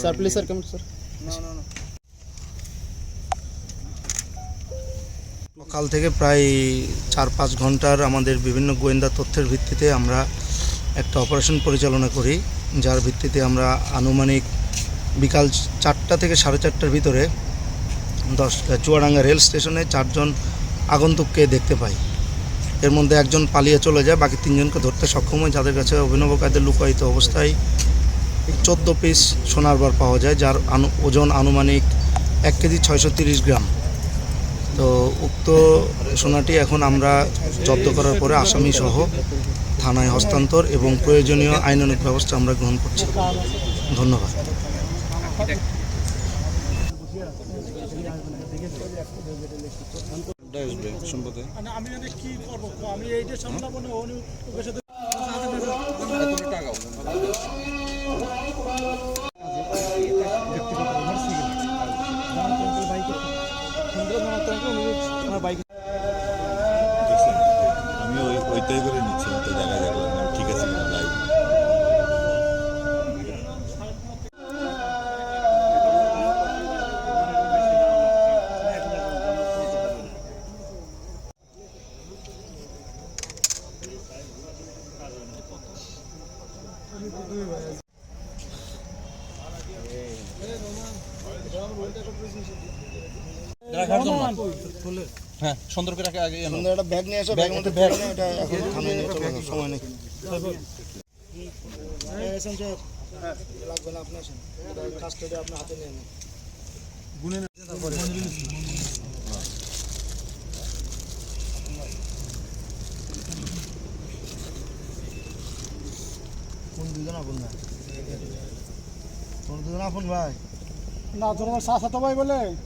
Sir please sir কেমন sir না না না। সকাল থেকে প্রায় চার পাঁচ ঘণ্টার আমাদের বিভিন্ন গোয়েন্দা তথ্যের ভিত্তিতে আমরা একটা অপারেশন পরিচালনা করি যার ভিত্তিতে আমরা আনুমানিক বিকাল চারটা থেকে সাড়ে চারটার ভিতরে দশ চুয়াডাঙ্গা রেল স্টেশনে চারজন আগন্তুককে দেখতে পাই। এর মধ্যে একজন পালিয়ে চলে যায়, বাকি তিনজনকে ধরতে সক্ষম হয়। যাদের কাছে অভিনব কায়দে লুকায়িত অবস্থায় এই চোদ্দ পিস সোনার বার পাওয়া যায়, যার আনু, ওজন আনুমানিক এক কেজি ছয়শো তিরিশ গ্রাম। তো উক্ত সোনাটি এখন আমরা জব্দ করার পরে আসামি সহ থানায় হস্তান্তর এবং প্রয়োজনীয় আইনানুগ ব্যবস্থা আমরা গ্রহণ করছি। ধন্যবাদ। আমি জানি কি করব? আমি এইটা সামলাবো না উনি ওকে সাথে আমি ওই ওইটাই করে হ্যাঁ সুন্দর করে আগে আগে সুন্দর একটা ব্যাগ নিয়ে এসো ব্যাগের মধ্যে ব্যাগ এটা এখন থানায় নিয়ে চলে সময় নেই। লাগবে না আপনার হাতে নিয়ে নেন কোন দুজন আপন ভাই। তোর দুজন আপন ভাই? না তোমার সাথে ভাই বলে।